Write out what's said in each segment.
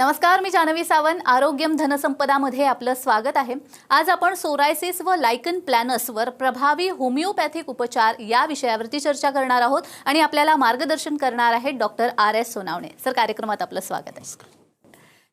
नमस्कार मी जानवी सावंत. आरोग्यम धनसंपदामध्ये आपलं स्वागत आहे. आज आपण सोरायसिस व लायकन प्लॅनसवर प्रभावी होमिओपॅथिक उपचार या विषयावरती चर्चा करणार आहोत आणि आपल्याला मार्गदर्शन करणार आहेत doctor R S Sonawane. Sir कार्यक्रमात आपलं स्वागत आहे.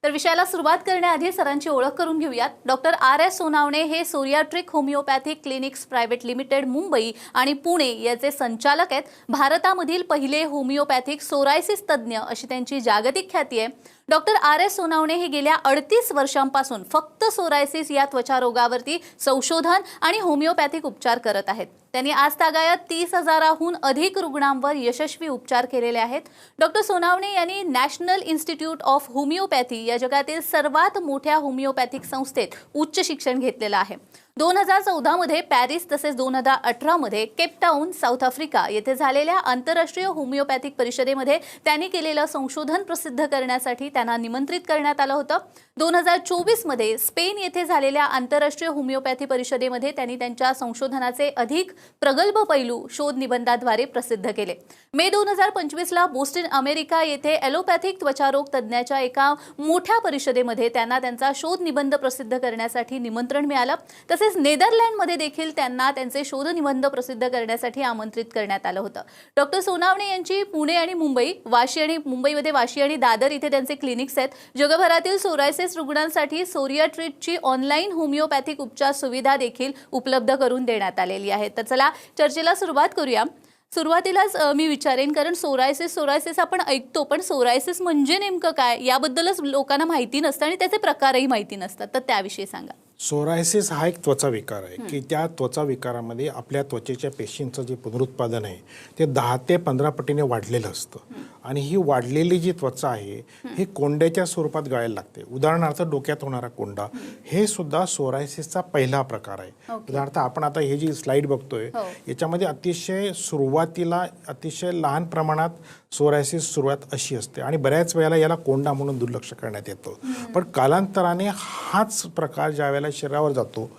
तर विषयाला सुरुवात करण्याआधी सरांची ओळख करून घेऊयात. डॉक्टर आर एस सोनावणे हे psoriatric homeopathic clinics private limited Mumbai आणि पुणे याचे संचालक आहेत. भारतामधील पहिले होमिओपॅथिक सोरायसिस तज्ज्ञ अशी त्यांची जागतिक ख्याती आहे. डॉक्टर आर एस सोनावणे हे गेल्या अडतीस वर्षांपासून फक्त सोरायसिस या त्वचा रोगावरती संशोधन आणि होमिओपॅथिक उपचार करत आहेत. त्यांनी आज तागायत तीस हजाराहून अधिक रुग्णांवर यशस्वी उपचार केलेले आहेत. डॉक्टर सोनावणे यांनी नॅशनल इन्स्टिट्यूट ऑफ होमिओपॅथी या जगातील सर्वात मोठ्या होमिओपॅथिक संस्थेत उच्च शिक्षण घेतलेलं आहे. दोन हजार चौदामध्ये पॅरिस तसेच दोन हजार अठरामध्ये केपटाऊन साऊथ आफ्रिका येथे झालेल्या आंतरराष्ट्रीय होमिओपॅथिक परिषदेमध्ये त्यांनी केलेलं संशोधन प्रसिद्ध करण्यासाठी त्यांना निमंत्रित करण्यात आलं होतं. दोन हजार चोवीसमध्ये स्पेन येथे झालेल्या आंतरराष्ट्रीय होमिओपॅथी परिषदेमध्ये त्यांनी त्यांच्या संशोधनाचे अधिक प्रगल्भ पैलू शोध निबंधाद्वारे प्रसिद्ध केले. मे दोन हजार पंचवीसला बोस्टन अमेरिका येथे ॲलोपॅथिक त्वचारोग तज्ज्ञाच्या एका मोठ्या परिषदेमध्ये त्यांना त्यांचा शोध निबंध प्रसिद्ध करण्यासाठी निमंत्रण मिळालं. तसेच नेदरलँडमध्ये देखील त्यांना त्यांचे शोध निबंध प्रसिद्ध करण्यासाठी आमंत्रित करण्यात आलं होतं. डॉक्टर सोनावणे यांची पुणे आणि मुंबई वाशी आणि मुंबईमध्ये वाशी आणि दादर इथे त्यांचे क्लिनिक्स आहेत. जगभरातील सोरायसिस रुग्णांसाठी सोरिया ट्रीटची ऑनलाईन होमिओपॅथिक उपचार सुविधा देखील उपलब्ध करून देण्यात आलेली आहे. तर चला चर्चेला सुरुवात करूया. सुरुवातीलाच मी विचारेन कारण सोरायसिस सोरायसिस आपण ऐकतो पण सोरायसिस म्हणजे नेमकं काय? याबद्दलच लोकांना माहिती नसतं आणि त्याचे प्रकारही माहिती नसतात. तर त्याविषयी सांगा. सोरायसिस हा एक त्वचा विकार आहे की त्या त्वचा विकारामध्ये आपल्या त्वचेच्या पेशींचं जे पुनरुत्पादन आहे ते दहा ते पंधरा पटीने वाढलेलं असतं. आणि ही वाढलेली जी त्वचा आहे ही कोंड्याच्या स्वरूपात गळायला लागते. उदाहरणार्थ डोक्यात होणारा कोंडा हे सुद्धा सोरायसिसचा पहिला प्रकार आहे. उदाहरणार्थ आपण आता हे जी स्लाइड बघतोय हो. याच्यामध्ये अतिशय सुरुवातीला अतिशय लहान प्रमाणात सोरायसिस सुरुवात अशी असते. आणि बऱ्याच वेळेला याला कोंडा म्हणून दुर्लक्ष करण्यात येतं. पण कालांतराने हाच प्रकार ज्या वेळेला शरीरावर जातो.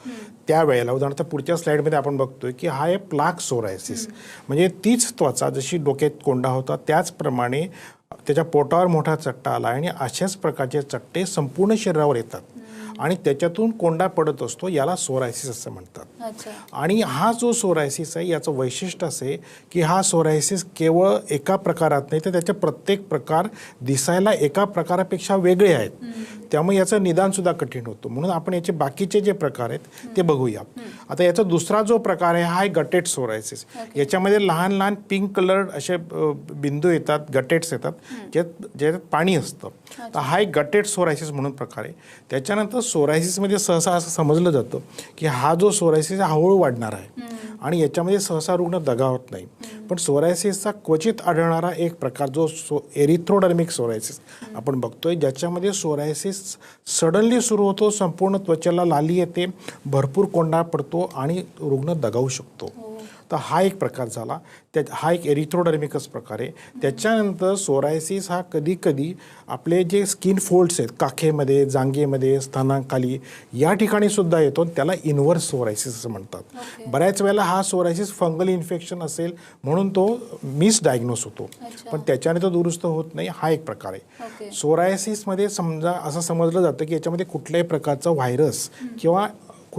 त्यावेळेला उदाहरणार्थ पुढच्या स्लाइडमध्ये आपण बघतोय की हा आहे प्लाक सोरायसिस. म्हणजे तीच त्वचा जशी डोक्यात कोंडा होता त्याचप्रमाणे त्याच्या पोटावर मोठा चट्टा आला आणि अशाच प्रकारचे चट्टे संपूर्ण शरीरावर येतात. आणि त्याच्यातून कोंडा पडत असतो याला सोरायसिस असं म्हणतात. आणि हा जो सोरायसिस आहे याचं वैशिष्ट्य असे की हा सोरायसिस केवळ एका प्रकारात नाही तर त्याचे प्रत्येक प्रकार दिसायला एका प्रकारापेक्षा वेगळे आहेत. त्यामुळे याचं निदान सुद्धा कठीण होतं. म्हणून आपण याचे बाकीचे जे प्रकार आहेत ते बघूया. आता याचा दुसरा जो प्रकार आहे हा आहे गटेट सोरायसिस. याच्यामध्ये लहान लहान पिंक कलर असे बिंदू येतात गटेट्स येतात ज्यात ज्याच्यात पाणी असतं. तर हा एक गटेट सोरायसिस म्हणून प्रकार आहे. त्याच्यानंतर सोरायसिसमध्ये सहसा असं समजलं जातं की हा जो सोरायसिस हा हळूहळू वाढणार आहे. आणि याच्यामध्ये सहसा रुग्ण दगावत नाही. पण सोरायसिसचा क्वचित आढळणारा एक प्रकार जो सो एरिथ्रोडर्मिक सोरायसिस आपण बघतोय ज्याच्यामध्ये सोरायसिस सडनली सुरू होतो संपूर्ण त्वचेला लाली येते भरपूर कोंडा पडतो आणि रुग्ण दगावू शकतो. हो. तर हा एक प्रकार झाला. त्या हा एक एरिथ्रोडर्मिकस प्रकार आहे. त्याच्यानंतर सोरायसिस हा कधी कधी आपले जे स्किन फोल्ड्स आहेत काखेमध्ये जांगेमध्ये स्तनाखाली या ठिकाणी सुद्धा येतो त्याला इन्व्हर्स सोरायसिस असं म्हणतात. बऱ्याच वेळेला हा सोरायसिस फंगल इन्फेक्शन असेल म्हणून तो मिस डायग्नोस होतो पण त्याच्याने तो दुरुस्त होत नाही हा एक प्रकार आहे. सोरायसिसमध्ये समजा असं समजलं जातं की याच्यामध्ये कुठल्याही प्रकारचा व्हायरस किंवा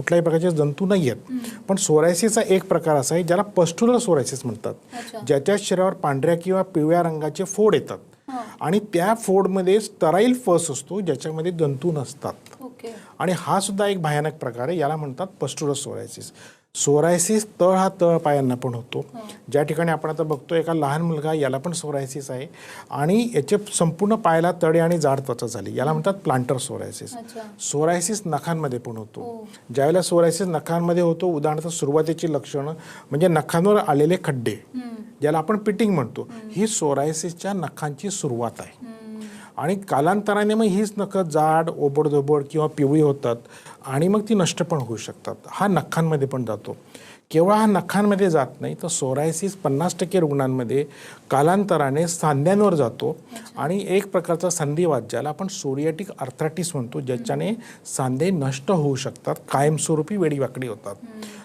कुठल्याही प्रकारचे जंतू नाही आहेत. पण सोरायसिसचा एक प्रकार असा आहे ज्याला पस्ट्युलर सोरायसिस म्हणतात. ज्याच्या शरीरावर पांढऱ्या किंवा पिवळ्या रंगाचे फोड येतात. आणि त्या फोडमध्ये स्टराईल फस असतो ज्याच्यामध्ये जंतू नसतात. आणि हा सुद्धा एक भयानक प्रकार आहे याला म्हणतात पस्ट्युलर सोरायसिस सोरायसिस तळ हा तळ पायांना पण होतो. ज्या ठिकाणी आपण आता बघतो एका लहान मुलगा याला पण सोरायसिस आहे आणि याचे संपूर्ण पायाला तळे आणि जाड त्वचा झाली. याला म्हणतात प्लांटर सोरायसिस सोरायसिस नखांमध्ये पण होतो. ज्यावेळेला सोरायसिस नखांमध्ये होतो उदाहरणार्थ सुरुवातीची लक्षणं म्हणजे नखांवर आलेले खड्डे ज्याला आपण पिटिंग म्हणतो ही सोरायसिसच्या नखांची सुरुवात आहे. आणि कालांतराने मग हीच नखं जाड ओबडधोबड किंवा पिवळी होतात आणि मग ती नष्ट पण होऊ शकतात. हा नखांमध्ये पण जातो. केवळ हा नखांमध्ये जात नाही तर सोरायसिस पन्नास टक्के रुग्णांमध्ये कालांतराने सांध्यांवर जातो आणि एक प्रकारचा संधिवाद ज्याला आपण सोरियाटिक अर्थ्राटिस म्हणतो ज्याच्याने सांधे नष्ट होऊ शकतात कायमस्वरूपी वेडीवाकडी होतात.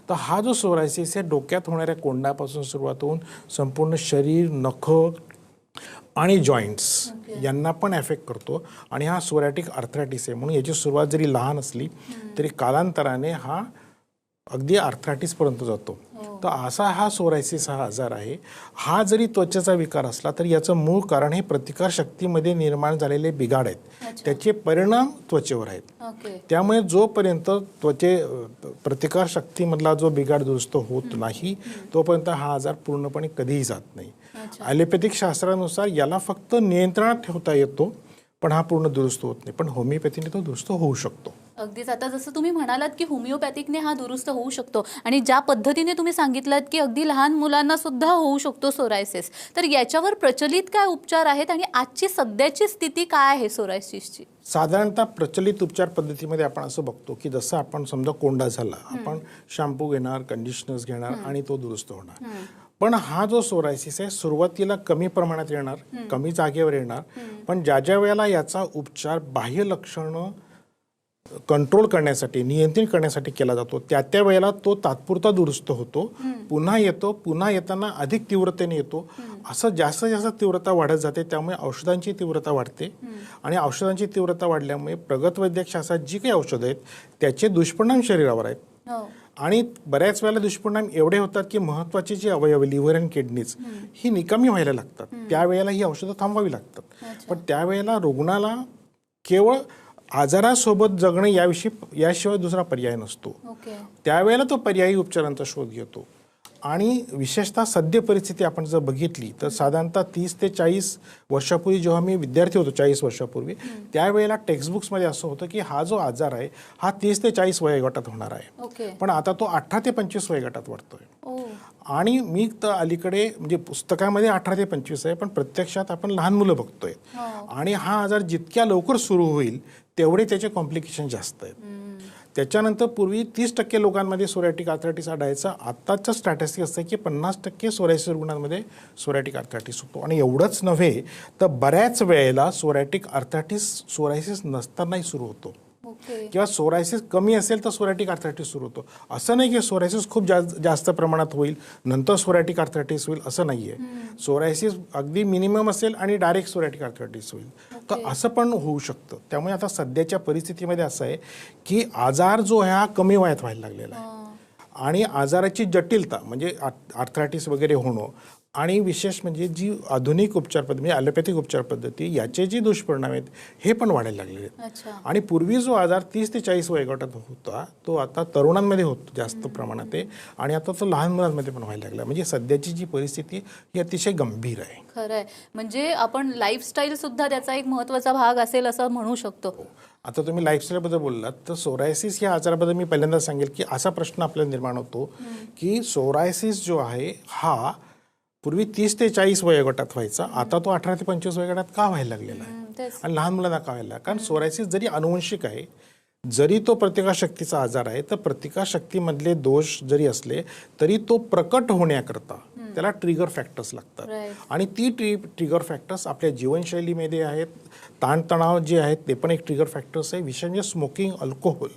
तर हा जो सोरायसिस आहे डोक्यात होणाऱ्या कोंडापासून सुरुवात होऊन संपूर्ण शरीर नखं आणि जॉईंट्स यांना पण एफेक्ट करतो. आणि हा सोरॅटिक आर्थरायटिस आहे. म्हणून याची सुरुवात जरी लहान असली तरी कालांतराने हा अगदी आर्थरायटिसपर्यंत जातो. तर असा हा सोरायसिस हा आजार आहे. हा जरी त्वचेचा विकार असला तरी याचं मूळ कारण हे प्रतिकारशक्तीमध्ये निर्माण झालेले बिघाड आहेत. त्याचे परिणाम त्वचेवर आहेत. त्यामुळे जोपर्यंत त्वचे प्रतिकारशक्तीमधला जो बिघाड दुरुस्त होत नाही तोपर्यंत हा आजार पूर्णपणे कधीही जात नाही. ॲलोपॅथिक शास्त्रानुसार याला फक्त नियंत्रणात ठेवता येतो पण हा पूर्ण दुरुस्त होत नाही. पण होमिओपॅथीने तो दुरुस्त होऊ शकतो. अगदीच. आता जसं तुम्ही म्हणालात की होमिओपॅथिकने हा दुरुस्त होऊ शकतो आणि ज्या पद्धतीने तुम्ही सांगितलात की अगदी लहान मुलांना सुद्धा होऊ शकतो सोरायसिस तर याच्यावर प्रचलित काय उपचार आहेत आणि आजची सध्याची स्थिती काय आहे सोरायसिसची? साधारणतः प्रचलित उपचार पद्धतीमध्ये आपण असं बघतो की जसं आपण समजा कोंडा झाला आपण शॅम्पू घेणार कंडिशनर्स घेणार आणि तो दुरुस्त होणार. पण हा जो सोरायसिस आहे सुरुवातीला कमी प्रमाणात येणार कमी जागेवर येणार. पण ज्या ज्या वेळेला याचा उपचार बाह्य लक्षणं कंट्रोल करण्यासाठी नियंत्रित करण्यासाठी केला जातो त्या त्या वेळेला तो तात्पुरता दुरुस्त होतो. पुन्हा येतो पुन्हा येताना अधिक तीव्रतेने येतो. असं जास्त जास्त तीव्रता वाढत जाते त्यामुळे औषधांची तीव्रता वाढते. आणि औषधांची तीव्रता वाढल्यामुळे प्रगत वैद्यकशास्त्रात जी काही औषधं आहेत त्याचे दुष्परिणाम शरीरावर आहेत. हो. आणि बऱ्याच वेळेला दुष्परिणाम एवढे होतात की महत्त्वाचे जे अवयव लिव्हर अँड किडनीज ही निकामी व्हायला लागतात. त्यावेळेला ही औषधं थांबवावी लागतात. पण त्यावेळेला रुग्णाला केवळ आजारासोबत जगणं याविषयी याशिवाय दुसरा पर्याय नसतो. त्यावेळेला तो पर्यायी उपचारांचा शोध घेतो. आणि विशेषतः सद्य परिस्थिती आपण जर बघितली तर साधारणतः तीस ते चाळीस वर्षापूर्वी जेव्हा मी विद्यार्थी होतो चाळीस वर्षापूर्वी त्यावेळेला टेक्स्टबुक्समध्ये असं होतं की हा जो आजार आहे हा तीस ते चाळीस वयोगटात होणार आहे. पण आता तो अठरा ते पंचवीस वयोगटात वाढतोय आणि मी तर अलीकडे म्हणजे पुस्तकामध्ये अठरा ते पंचवीस आहे पण प्रत्यक्षात आपण लहान मुलं बघतोय. आणि हा आजार जितक्या लवकर सुरू होईल तेवढे त्याचे कॉम्प्लिकेशन जास्त आहेत. त्याच्यानंतर पूर्वी तीस टक्के लोकांमध्ये सोरॅटिक आर्थरायटिस आढळायचा आत्ताचं स्टॅटिस्टिक असतं की पन्नास टक्के सोरायसिस रुग्णांमध्ये सोरॅटिक आर्थरायटिस होतो. आणि एवढंच नव्हे तर बऱ्याच वेळेला सोरॅटिक आर्थरायटिस सोरायसिस नसतानाही सुरू होतो. किंवा सोरायसिस कमी असेल तर सोरॅटिक आर्थरायटिस सुरू होतो. असं नाही की सोरायसिस खूप जास्त जास्त प्रमाणात होईल नंतर सोरॅटिक आर्थरायटिस होईल असं नाही आहे सोरायसिस अगदी मिनिमम असेल आणि डायरेक्ट सोरॅटिक आर्थरायटिस होईल. तर असं पण होऊ शकतं. त्यामुळे आता सध्याच्या परिस्थितीमध्ये असं आहे की आजार जो आहे हा कमी वयात व्हायला लागलेला आहे. आणि आजाराची जटिलता म्हणजे आर्थरायटिस वगैरे होणं आणि विशेष म्हणजे जी आधुनिक उपचार पद्धती म्हणजे ॲलोपॅथिक उपचार पद्धती याचे जे दुष्परिणाम आहेत हे पण वाढायला लागलेले आहेत. आणि पूर्वी जो आजार तीस ते चाळीस वयोगटात होता तो आता तरुणांमध्ये होतो जास्त प्रमाणात आहे. आणि आता तो लहान मुलांमध्ये पण व्हायला लागला. म्हणजे सध्याची जी परिस्थिती ही अतिशय गंभीर आहे. खरं आहे म्हणजे आपण लाईफस्टाईल सुद्धा त्याचा एक महत्त्वाचा भाग असेल असं म्हणू शकतो. आता तुम्ही लाईफस्टाईलबद्दल बोललात तर सोरायसिस या आजाराबद्दल मी पहिल्यांदा सांगेल की असा प्रश्न आपल्याला निर्माण होतो की सोरायसिस जो आहे हा पूर्वी तीस ते चाळीस वयोगटात व्हायचा. आता तो अठरा ते पंचवीस वयोगटात का व्हायला लागलेला आहे? आणि लहान मुलांना का व्हायला कारण सोरायसिस जरी अनुवंशिक आहे जरी तो प्रतिकारशक्तीचा आजार आहे तर प्रतिकारशक्तीमधले दोष जरी असले तरी तो प्रकट होण्याकरता त्याला ट्रिगर फॅक्टर्स लागतात. आणि ती ट्री ट्रिगर फॅक्टर्स आपल्या जीवनशैलीमध्ये आहेत. ताणतणाव जे आहेत ते पण एक ट्रिगर फॅक्टर्स आहे. विशेष म्हणजे स्मोकिंग अल्कोहोल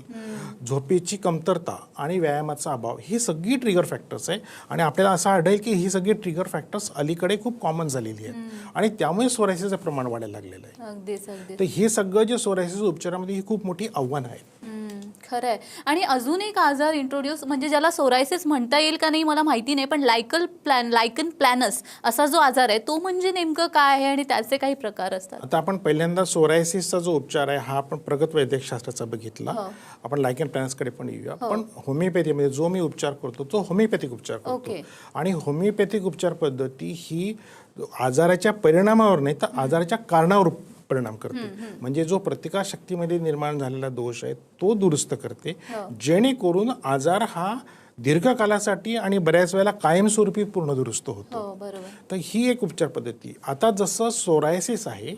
झोपेची कमतरता आणि व्यायामाचा अभाव ही सगळी ट्रिगर फॅक्टर्स आहे. आणि आपल्याला असं आढळेल की ही सगळी ट्रिगर फॅक्टर्स अलीकडे खूप कॉमन झालेली आहेत. आणि त्यामुळे सोरायसिसचं प्रमाण वाढायला लागलेलं आहे. तर हे सगळं जे सोरायसिस उपचारामध्ये ही खूप मोठी आव्हान आहे. हम्म, खरं आहे आणि अजून एक आजार इंट्रोड्यूस म्हणजे ज्याला सोरायसिस म्हणता येईल का नाही मला माहिती नाही पण लायकल प्लॅन लायकन प्लॅनस असा जो आजार आहे तो म्हणजे नेमकं काय आहे आणि त्याचे काही प्रकार असतात? आता आपण पहिल्यांदा सोरायसिसचा जो उपचार आहे हा आपण प्रगत वैद्यकशास्त्राचा बघितला. आपण लायकन प्लॅन्सकडे पण येऊया. पण होमिओपॅथीमध्ये जो मी उपचार करतो तो होमिओपॅथिक उपचार करतो. आणि होमिओपॅथिक उपचार पद्धती ही आजाराच्या परिणामावर नाही तर आजाराच्या कारणावर परिणाम करते. म्हणजे जो प्रतिकारशक्तीमध्ये निर्माण झालेला दोष आहे तो दुरुस्त करते. जेणेकरून आजार हा दीर्घकालासाठी आणि बऱ्याच वेळेला कायमस्वरूपी पूर्ण दुरुस्त होतो. हो बरोबर. तर ही एक उपचार पद्धती. आता जसं सोरायसिस आहे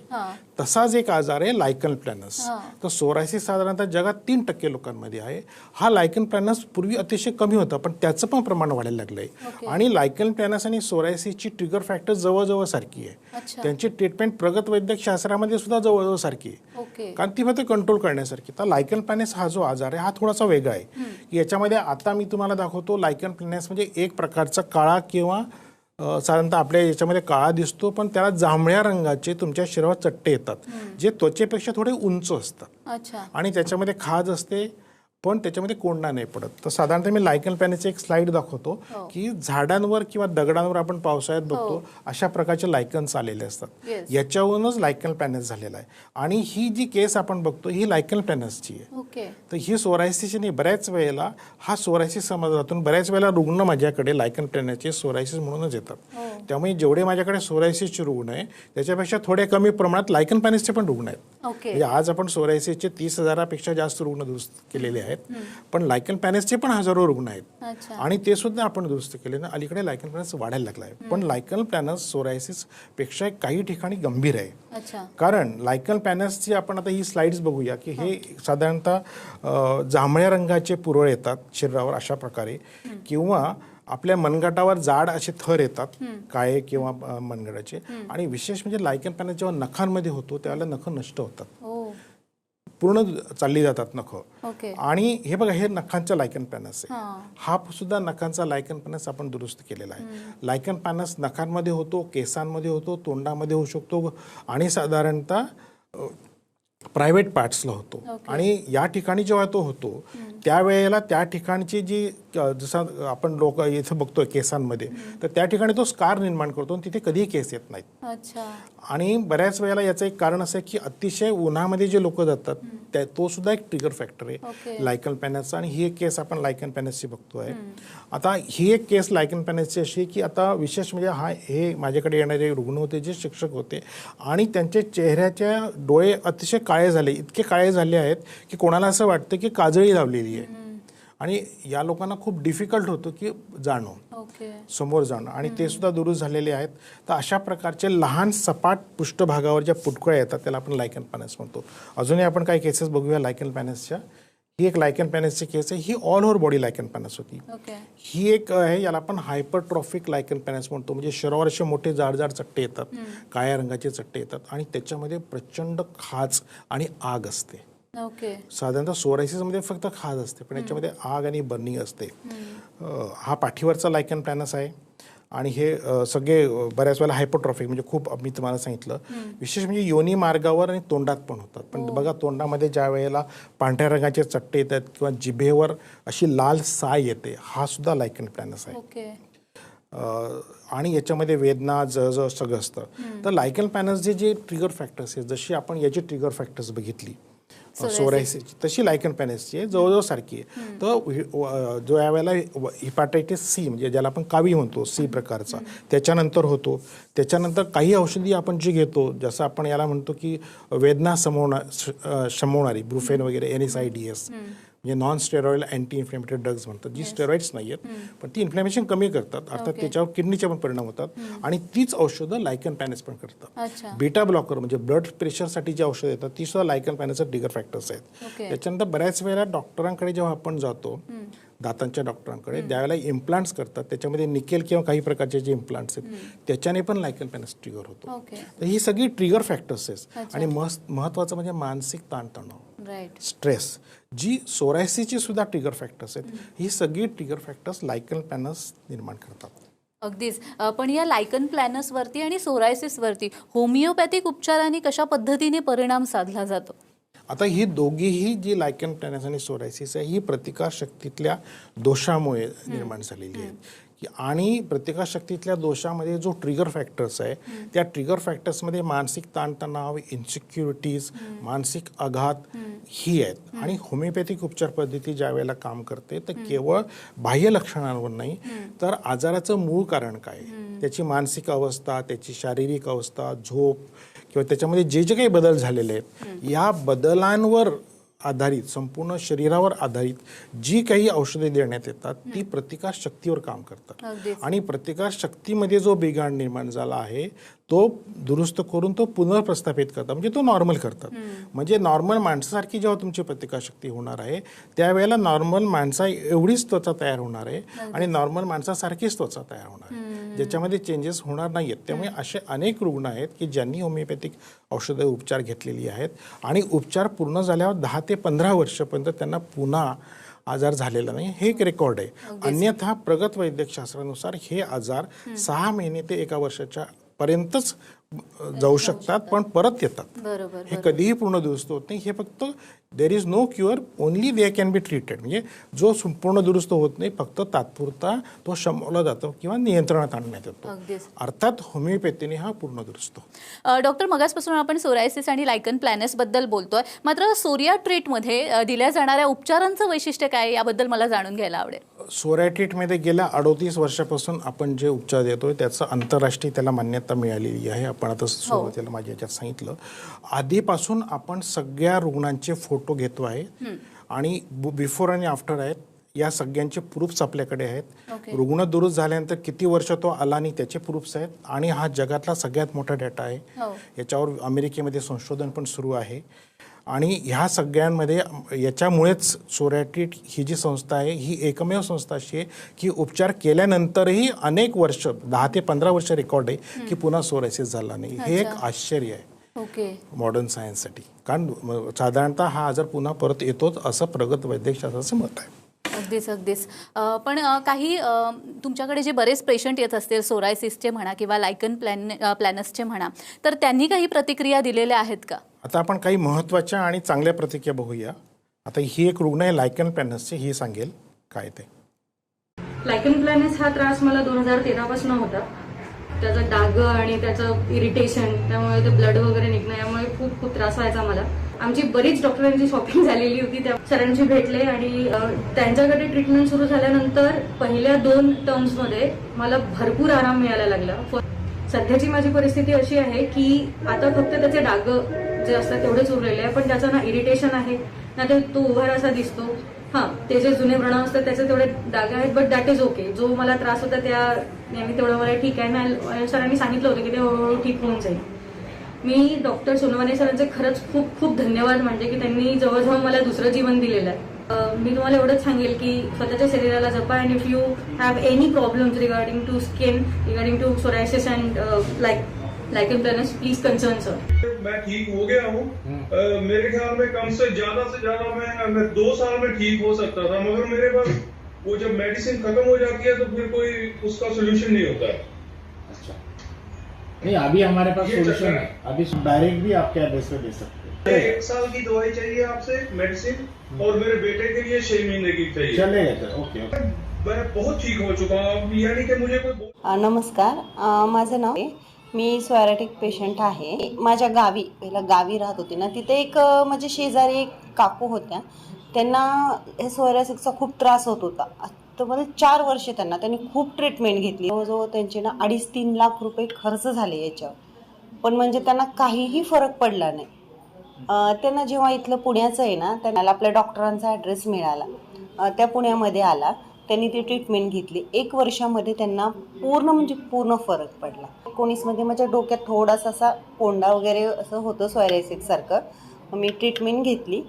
तसाच एक आजार आहे लायकन प्लॅनस. तर सोरायसिस साधारणतः जगात तीन टक्के लोकांमध्ये आहे. हा लायकन प्लॅनस पूर्वी अतिशय कमी होता पण त्याचं पण प्रमाण वाढायला लागलंय. आणि लायकन प्लॅनस आणि सोरायसिसची ट्रिगर फॅक्टर जवळजवळ सारखी आहे. त्यांची ट्रीटमेंट प्रगत वैद्यक शास्त्रामध्ये सुद्धा जवळजवळ सारखी आहे. कारण ती फक्त कंट्रोल करण्यासारखी. तर लायकन प्लॅनेस हा जो आजार आहे हा थोडासा वेगळा आहे. की याच्यामध्ये आता मी तुम्हाला दाखवतो लायकन प्लॅनेस म्हणजे एक प्रकारचा काळा किंवा साधारणतः आपल्या याच्यामध्ये काळा दिसतो पण त्याला जांभळ्या रंगाचे तुमच्या शरीरावर चट्टे येतात जे त्वचेपेक्षा थोडे उंच असतात. अच्छा. आणि त्याच्यामध्ये खाज असते पण त्याच्यामध्ये कोंडा नाही पडत. तर साधारणतः मी लायकन पॅनेचे एक स्लाइड दाखवतो हो. की झाडांवर किंवा दगडांवर आपण पावसाळ्यात बघतो अशा प्रकारचे लायकन्स आलेले असतात. याच्यावरूनच लायकन पॅनेस झालेला आहे. आणि ही जी केस आपण बघतो ही लायकन पॅनेसची आहे. तर ही सोरायसिसची नाही बऱ्याच वेळेला हा सोरायसिस समाजातून बऱ्याच वेळेला रुग्ण माझ्याकडे लायकन प्लॅनचे सोरायसिस म्हणूनच येतात. हो. त्यामुळे जेवढे माझ्याकडे सोरायसिसचे रुग्ण आहे त्याच्यापेक्षा थोड्या कमी प्रमाणात लायकन पॅनेसचे पण रुग्ण आहेत. म्हणजे आज आपण सोरायसिसचे तीस हजारापेक्षा जास्त रुग्ण दुरुस्त केलेले आहेत. पण लायकन पॅनेसचे पण हजारो रुग्ण आहेत. आणि ते सुद्धा आपण दुरुस्त केले ना अलीकडे लायकन प्लॅनस वाढायला लागला आहे पण लायकन प्लॅनस सोरायसिसपेक्षा काही ठिकाणी गंभीर आहे. कारण लायकल पॅनल्सची आपण आता ही स्लाइड्स बघूया की हे साधारणतः जांभळ्या रंगाचे पुरळ येतात शरीरावर अशा प्रकारे. किंवा आपल्या मनगटावर जाड असे थर येतात काळे किंवा मनगटाचे. आणि विशेष म्हणजे लायकन पॅनल जेव्हा नखांमध्ये होतो त्यावेळेला नखं नष्ट होतात. पूर्ण चालली जातात नखं. आणि हे बघा हे नखांच्या लायकन पॅनस आहे. हां. हा सुद्धा नखांचा लायकन पॅनस आपण दुरुस्त केलेला आहे. लायकन पॅनस नखांमध्ये होतो केसांमध्ये होतो तोंडामध्ये होऊ शकतो आणि साधारणतः प्रायव्हेट पार्ट्सला होतो. आणि या ठिकाणी जेव्हा तो होतो त्यावेळेला त्या ठिकाणची जी जसं आपण लोक इथं बघतोय केसांमध्ये तर त्या ठिकाणी तो स्कार निर्माण करतो आणि तिथे कधीही केस येत नाहीत. अच्छा. आणि बऱ्याच वेळेला याचं एक कारण असं आहे की अतिशय उन्हामध्ये जे लोक जातात त्या तो सुद्धा एक ट्रिगर फॅक्टर आहे. लायकन पॅनसचा आणि ही एक केस आपण लायकन पॅनसची बघतोय. आता ही एक केस लायकन पॅनसची अशी आहे की आता विशेष म्हणजे हा हे माझ्याकडे येणारे रुग्ण होते जे शिक्षक होते आणि त्यांचे चेहऱ्याच्या डोळे अतिशय काळे झाले इतके काळे झाले आहेत की कोणाला असं वाटतं की काजळी लावलेली आहे आणि या लोकांना खूप डिफिकल्ट होतं की जाणं. समोर जाणं. आणि ते सुद्धा दुरुस्त झालेले आहेत. तर अशा प्रकारचे लहान सपाट पृष्ठभागावर ज्या पुटकळ्या येतात त्याला आपण लायकन पॅनस म्हणतो. अजूनही आपण काही केसेस बघूया लायकन पॅनसच्या ही एक लायकन पॅनसची केस आहे. ही all over body lichen planus होती. ही एक आहे याला आपण हायपरट्रॉफिक लायकन पॅनस म्हणतो. म्हणजे शरीरावर असे मोठे जाड जाड चट्टे येतात. काळ्या रंगाचे चट्टे येतात. आणि त्याच्यामध्ये प्रचंड खाज आणि आग असते. ओके. साधारणतः सोरायसिसमध्ये फक्त खाज असते पण याच्यामध्ये आग आणि बर्निंग असते. हा पाठीवरचा लायकन प्लॅनस आहे आणि हे सगळे बऱ्याच वेळेला हायपोट्रॉफिक म्हणजे खूप मी तुम्हाला सांगितलं. विशेष म्हणजे योनी मार्गावर आणि तोंडात पण होतात. पण बघा तोंडामध्ये ज्या वेळेला पांढऱ्या रंगाचे चट्टे येतात किंवा जिभेवर अशी लाल साय येते हा सुद्धा लायकन प्लॅनस आहे. आणि याच्यामध्ये वेदना जळजळ सगळं असतं. तर लायकन पॅनल्स जे जे ट्रिगर फॅक्टर्स आहेत जशी आपण याची ट्रिगर फॅक्टर्स बघितली सोरायसिसची तशी लायकन पॅनल्सची आहे जवळजवळ सारखी आहे. तर जो यावेळेला हिपॅटायटिस सी म्हणजे ज्याला आपण कावी म्हणतो सी प्रकारचा त्याच्यानंतर होतो. त्याच्यानंतर काही औषधी आपण जी घेतो जसं आपण याला म्हणतो की वेदना समवणार शमवणारी ब्रुफेन वगैरे N S I D S. म्हणजे non steroid anti inflammatory drugs म्हणतात जी स्टेरॉइड्स नाही आहेत पण ती इन्फ्लेमेशन कमी करतात. अर्थात त्याच्यावर किडनीचे पण परिणाम होतात आणि तीच औषधं लायकन पॅनेस पण करतात. बीटा ब्लॉकर म्हणजे ब्लड प्रेशरसाठी जी औषधं येतात ती सुद्धा लायकन पॅनेसचे ट्रिगर फॅक्टर्स आहेत. त्याच्यानंतर बऱ्याच वेळेला डॉक्टरांकडे जेव्हा आपण जातो दातांच्या डॉक्टरांकडे त्यावेळेला इम्प्लांट्स करतात त्याच्यामध्ये निकेल किंवा काही प्रकारचे जे इम्प्लांट्स आहेत त्याच्याने पण लायकन पॅनेस ट्रिगर होतो. तर ही सगळी ट्रिगर फॅक्टर्स आहेत. आणि मस्त महत्वाचं म्हणजे मानसिक ताणतणाव स्ट्रेस जी सोरायसीची सुद्धा ट्रिगर फॅक्टर्स आहेत ही सगळी ट्रिगर फॅक्टर्स लायकन पॅनल्स निर्माण करतात. अगदीच. पण या लायकन प्लॅनसवरती आणि सोरायसिसवरती होमिओपॅथिक उपचारांनी कशा पद्धतीने परिणाम साधला जातो? आता ही दोघीही जी लायकन प्लॅनस आणि सोरायसिस आहे ही प्रतिकारशक्तीतल्या दोषामुळे निर्माण झालेली आहे की आणि प्रत्येकाशक्तीतल्या दोषामध्ये जो ट्रिगर फॅक्टर्स आहे त्या ट्रिगर फॅक्टर्समध्ये मानसिक ताणतणाव इन्सिक्युरिटीज मानसिक आघात ही आहेत. आणि होमिओपॅथिक उपचार पद्धती ज्या वेळेला काम करते तर केवळ बाह्य लक्षणांवर नाही तर आजाराचं मूळ कारण काय त्याची मानसिक अवस्था त्याची शारीरिक अवस्था झोप किंवा त्याच्यामध्ये जे जे काही बदल झालेले आहेत या बदलांवर आधारित संपूर्ण शरीरावर आधारित जी काही औषधे देण्यात येतात ती प्रतिकार शक्तीवर काम करतात. आणि प्रतिकार शक्तीमध्ये जो बिघाड निर्माण झाला आहे तो दुरुस्त करून तो पुनर्प्रस्थापित करतात. म्हणजे तो नॉर्मल करतात. म्हणजे नॉर्मल माणसासारखी जेव्हा तुमची प्रतिकारशक्ती होणार आहे त्यावेळेला नॉर्मल माणसा एवढीच त्वचा तयार होणार आहे आणि नॉर्मल माणसासारखीच त्वचा तयार होणार आहे. ज्याच्यामध्ये चेंजेस होणार नाहीत त्यामुळे असे अनेक रुग्ण आहेत की ज्यांनी होमिओपॅथिक औषधं उपचार घेतलेली आहेत आणि उपचार पूर्ण झाल्यावर दहा ते पंधरा वर्षापर्यंत त्यांना पुन्हा आजार झालेला नाही. हे एक रेकॉर्ड आहे. अन्यथा प्रगत वैद्यकशास्त्रानुसार हे आजार सहा महिने ते एका वर्षाच्या पर्यंतच जाऊ शकतात पण परत येतात. बरोबर हे कधीही पूर्ण दुरुस्त होत नाही. हे फक्त there is no cure only they can be treated म्हणजे जो संपूर्ण दुरुस्त होत नाही फक्त तात्पुरता तो शमवला जातो किंवा नियंत्रणात आणण्यात येतो. अर्थात होमिओपॅथीने हा पूर्ण दुरुस्त. डॉक्टर मगासपासून आपण सोरायसिस आणि लायकन प्लॅनसबद्दल बोलतोय. मात्र सोरिया ट्रीटमध्ये दिल्या जाणाऱ्या उपचारांचं वैशिष्ट्य काय? याबद्दल मला जाणून घ्यायला आवडेल. सोरॅटिटमध्ये गेल्या अडोतीस वर्षापासून आपण जे उपचार देतोय त्याचं आंतरराष्ट्रीय त्याला मान्यता मिळालेली आहे. आपण आता सुरुवातीला माझ्या याच्यात सांगितलं. आधीपासून आपण सगळ्या रुग्णांचे फोटो घेतो आहे आणि बिफोर आणि आफ्टर आहेत या सगळ्यांचे प्रूफ्स आपल्याकडे आहेत. ओके. रुग्ण दुरुस्त झाल्यानंतर किती वर्ष तो आला नाही त्याचे प्रूफ्स आहेत आणि हा जगातला सगळ्यात मोठा डेटा आहे. हो. याच्यावर अमेरिकेमध्ये संशोधन पण सुरू आहे. आणि ह्या सगळ्यांमध्ये याच्यामुळेच सोरॅटिट ही जी संस्था आहे ही एकमेव संस्था अशी आहे की उपचार केल्यानंतरही अनेक वर्ष दहा ते पंधरा वर्ष रेकॉर्ड आहे की पुन्हा सोरायसिस झाला नाही. हे एक आश्चर्य आहे. ओके. मॉडर्न सायन्ससाठी कारण साधारणतः हा आजार पुन्हा परत येतोच असं प्रगत वैद्यकशास्त्राचं मत आहे. अगदीच अगदीच. पण काही तुमच्याकडे जे बरेच पेशंट येत असतील सोरायसिसचे म्हणा किंवा लायकन प्लॅन प्लॅनसचे म्हणा तर त्यांनी काही प्रतिक्रिया दिलेल्या आहेत का? आता आपण काही महत्त्वाच्या आणि चांगल्या प्रतिक्रिया बघूया. आता ही एक रुग्ण आहे लायकन पॅनसची ही सांगेल काय ते. लायकन प्लॅनस हा त्रास मला दोन हजार तेरापासून होता. त्याचं डाग आणि त्याचं इरिटेशन त्यामुळे ते ब्लड वगैरे निघणं यामुळे खूप खूप त्रास व्हायचा मला. आमची बरीच डॉक्टरांची शॉपिंग झालेली होती त्या सरांशी भेटले आणि त्यांच्याकडे ट्रीटमेंट सुरू झाल्यानंतर पहिल्या दोन टर्म्समध्ये मला भरपूर आराम मिळायला लागला. सध्याची माझी परिस्थिती अशी आहे की आता फक्त त्याचे डाग जे असतात तेवढेच उरलेले आहे पण त्याचं ना इरिटेशन आहे. ना ते तो उभार असा दिसतो. हा ते जे जुने व्रण असतात त्याचे तेवढे डागे आहेत बट दॅट इज ओके जो मला त्रास होता त्या नेहमी तेवढं मला ठीक आहे. ना सरांनी सांगितलं होतं की ते हळूहळू ठीक होऊन जाईल. मी डॉक्टर सोनवाने सरांचे खरंच खूप खूप धन्यवाद. म्हणजे की त्यांनी जवळजवळ मला दुसरं जीवन दिलेलं आहे. मी तुम्हाला एवढंच सांगेल की स्वतःच्या शरीराला जपा and if you have any problems regarding to skin regarding to psoriasis and like like in planus please concern sir मैं ठीक हो गया हूँ। अ, मेरे ख्याल में कम से ज़्यादा से ज़्यादा मैं मैं दो साल में ठीक हो सकता था मगर मेरे पास वो जब मेडिसिन खत्म हो जाती है तो फिर कोई उसका सोल्यूशन नहीं होता है। अच्छा। नहीं अभी हमारे पास सोल्यूशन है। अभी डायरेक्ट भी आपके एड्रेस पे दे सकते मुझे एक साल की दवाई चाहिए आपसे मेडिसिन और मेरे बेटे के लिए छह महीने की चाहिए। चलेगा सर ओके ओके। मैं बहुत ठीक हो चुका हूँ यानी कि मुझे कोई नमस्कार। माझं नाव मी स्वॅराटिक पेशंट आहे. माझ्या गावी पहिला गावी राहत होती ना तिथे एक म्हणजे शेजारी एक काकू होत्या. त्यांना हे सोयरासिकचा खूप त्रास होत होता. तर चार वर्ष त्यांना त्यांनी खूप ट्रीटमेंट घेतली. जवळजवळ त्यांचे ना अडीच तीन लाख रुपये खर्च झाले याच्यावर. पण म्हणजे त्यांना काहीही फरक पडला नाही. त्यांना जेव्हा इथलं पुण्याचं आहे ना त्यांना आपल्या डॉक्टरांचा ॲड्रेस मिळाला. त्या पुण्यामध्ये आला. त्यांनी ती ट्रीटमेंट घेतली. एक वर्षामध्ये त्यांना पूर्ण म्हणजे पूर्ण फरक पडला. एकोणीसमध्ये माझ्या म्हणजे डोक्यात थोडासा असा कोंडा वगैरे असं होतं सोयरायसिकसारखं मी ट्रीटमेंट घेतली.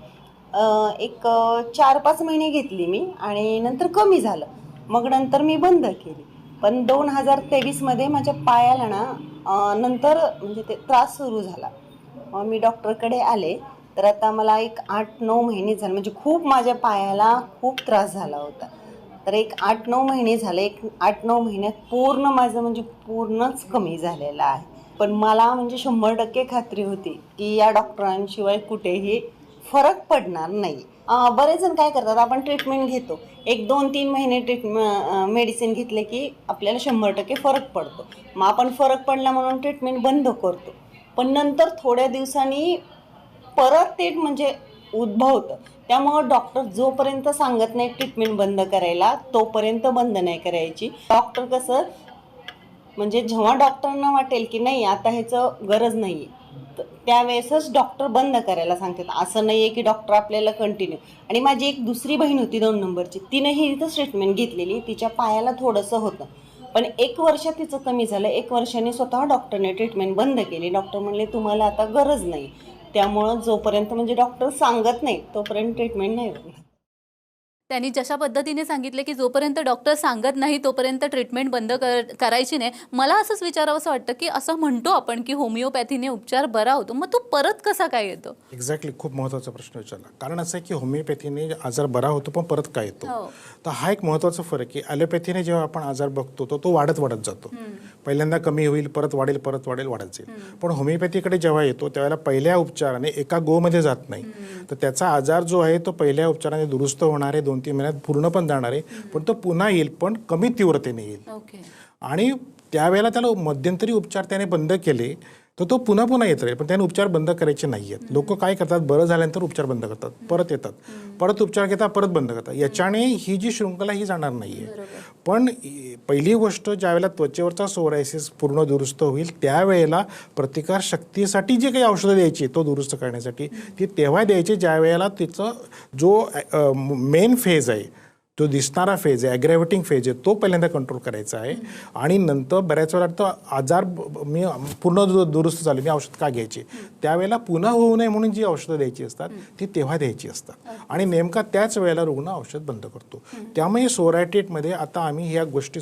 एक चार पाच महिने घेतली मी आणि नंतर कमी झालं. मग नंतर मी बंद केली. पण दोन हजार तेवीसमध्ये माझ्या पायाला ना नंतर म्हणजे ते त्रास सुरू झाला. मग मी डॉक्टरकडे आले. तर आता मला एक आठ नऊ महिने झाले. म्हणजे खूप माझ्या पायाला खूप त्रास झाला होता. तर एक आठ नऊ महिने झाले एक आठ नऊ महिन्यात पूर्ण माझं म्हणजे पूर्णच कमी झालेलं आहे. पण मला म्हणजे शंभर टक्के खात्री होती की या डॉक्टरांशिवाय कुठेही फरक पडणार नाही. बरेच जण काय करतात आपण ट्रीटमेंट घेतो. एक दोन तीन महिने ट्रीटमेंट मेडिसिन घेतले की आपल्याला शंभर टक्के फरक पडतो. मग आपण फरक पडला म्हणून ट्रीटमेंट बंद करतो. पण नंतर थोड्या दिवसांनी परत ते म्हणजे उद्भवतं. त्यामुळं डॉक्टर जोपर्यंत सांगत नाही ट्रीटमेंट बंद करायला तोपर्यंत बंद नाही करायची. डॉक्टर कसं म्हणजे जेव्हा डॉक्टरांना वाटेल की नाही आता ह्याचं गरज नाही आहे त्यावेळेसच डॉक्टर बंद करायला सांगतात. असं नाही आहे की डॉक्टर आपल्याला कंटिन्यू आणि माझी एक दुसरी बहीण होती दोन नंबरची. तिनंही इथंच ट्रीटमेंट घेतलेली. तिच्या पायाला थोडंसं होतं. पण एक वर्ष तिचं कमी झालं. एक वर्षाने स्वतः डॉक्टरने ट्रीटमेंट बंद केली. डॉक्टर म्हणले तुम्हाला आता गरज नाही. त्यामुळं जोपर्यंत म्हणजे डॉक्टर सांगत नाही तोपर्यंत ट्रीटमेंट नाही होणार. त्यांनी जशा पद्धतीने सांगितले की जोपर्यंत डॉक्टर सांगत नाही तोपर्यंत ट्रीटमेंट बंद कर- करायची नाही. मला असंच विचारावंसं वाटतं की असं म्हणतो आपण की होमिओपॅथीने उपचार बरा होतो. मग तो परत कसा काय येतो? एक्झॅक्टली खूप महत्त्वाचा प्रश्न विचारला. कारण असं आहे की होमिओपॅथीने आजार बरा होतो पण परत काय येतो? हो. तर हा एक महत्त्वाचा फरक आहे. ॲलोपॅथीने जेव्हा आपण आजार बघतो तो तो वाढत वाढत जातो. पहिल्यांदा कमी होईल परत वाढेल परत वाढेल वाढत जाईल. पण होमिओपॅथीकडे जेव्हा येतो त्यावेळेला पहिल्या उपचाराने एका गोमध्ये जात नाही. तर त्याचा आजार जो आहे तो पहिल्या उपचाराने दुरुस्त होणार आहे दोन तीन महिन्यात पूर्ण पण जाणार आहे. पण तो पुन्हा येईल पण कमी तीव्रतेने येईल. आणि त्यावेळेला त्याला मध्यंतरी उपचार त्याने बंद केले. तर तो पुन्हा पुन्हा येत राहील. पण त्याने उपचार बंद करायचे नाही आहेत लोक काय करतात? बरं झाल्यानंतर उपचार बंद करतात. परत येतात. परत उपचार घेतात परत बंद करतात. याच्याने ही जी शृंखला ही जाणार नाही आहे पण पहिली गोष्ट ज्यावेळेला त्वचेवरचा सोरायसिस पूर्ण दुरुस्त होईल त्यावेळेला प्रतिकार शक्तीसाठी जे काही औषधं द्यायची तो दुरुस्त करण्यासाठी ती तेव्हा द्यायची ज्या वेळेला तिचं जो मेन फेज आहे तो दिसणारा फेज आहे ॲग्रॅव्हेटिंग फेज आहे तो पहिल्यांदा कंट्रोल करायचा आहे. आणि नंतर बऱ्याच वेळा तो आजार मी पूर्ण दु- दुरुस्त झाले मी औषध का घ्यायची? त्यावेळेला पुन्हा होऊ नये म्हणून जी औषधं द्यायची असतात ती तेव्हा द्यायची असतात. आणि नेमका त्याच वेळेला रुग्ण औषध बंद करतो. त्यामुळे सोरायटेटमध्ये आता आम्ही ह्या गोष्टी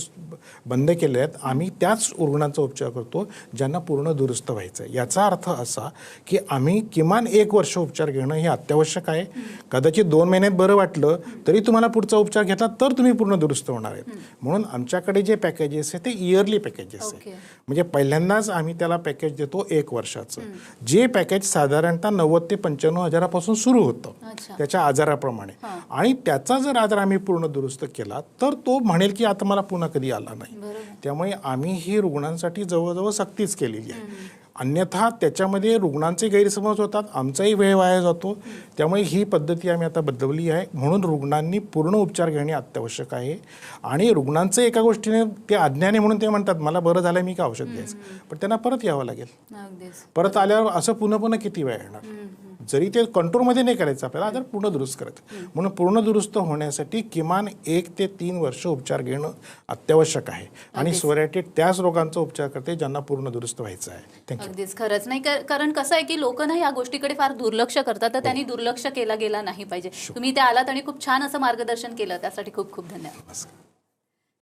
बंद केल्या आहेत. आम्ही त्याच रुग्णांचा उपचार करतो ज्यांना पूर्ण दुरुस्त व्हायचं आहे याचा अर्थ असा की आम्ही किमान एक वर्ष उपचार घेणं हे अत्यावश्यक आहे. कदाचित दोन महिन्यात बरं वाटलं तरी तुम्हाला पुढचा उपचार घेतला तर तुम्ही पूर्ण दुरुस्त होणार आहेत. म्हणून आमच्याकडे जे पॅकेजेस आहे ते इयरली पॅकेजेस. आहे म्हणजे पहिल्यांदाच आम्ही त्याला पॅकेज देतो एक वर्षाचं. जे पॅकेज साधारणतः नव्वद ते पंच्याण्णव हजारापासून सुरू होतं. त्याच्या आजाराप्रमाणे. आणि त्याचा जर आजार आम्ही पूर्ण दुरुस्त केला तर तो म्हणेल की आता मला पुन्हा कधी आला नाही. त्यामुळे आम्ही ही रुग्णांसाठी जवळजवळ सक्तीच केलेली आहे. अन्यथा त्याच्यामध्ये रुग्णांचे गैरसमज होतात आमचाही वेळ वाया जातो. त्यामुळे ही पद्धती आम्ही आता बदलली आहे. म्हणून रुग्णांनी पूर्ण उपचार घेणे अत्यावश्यक आहे. आणि रुग्णांचं एका गोष्टीने ते अज्ञानी म्हणून ते म्हणतात मला बरं झालं मी का औषध घ्यायचं? पण त्यांना परत यावं लागेल. परत आल्यावर असं पुन्हा पुन्हा किती वेळ येणार? जरी ते कंट्रोलमध्ये नाही करायचं आपल्याला आजार पूर्ण दुरुस्त करायचं. म्हणून पूर्ण दुरुस्त होण्यासाठी किमान एक ते तीन वर्ष उपचार घेणं अत्यावश्यक आहे. आणि सोरॅटेट त्याच रोगांचा उपचार करते ज्यांना पूर्ण दुरुस्त व्हायचं आहे. अगदीच. खरंच नाही कर- कारण कसं आहे की लोक ना या गोष्टीकडे फार दुर्लक्ष करतात तर त्यांनी दुर्लक्ष केला गेला नाही पाहिजे. तुम्ही त्या आलात आणि खूप छान असं मार्गदर्शन केलं. त्यासाठी खूप खूप धन्यवाद. नमस्कार.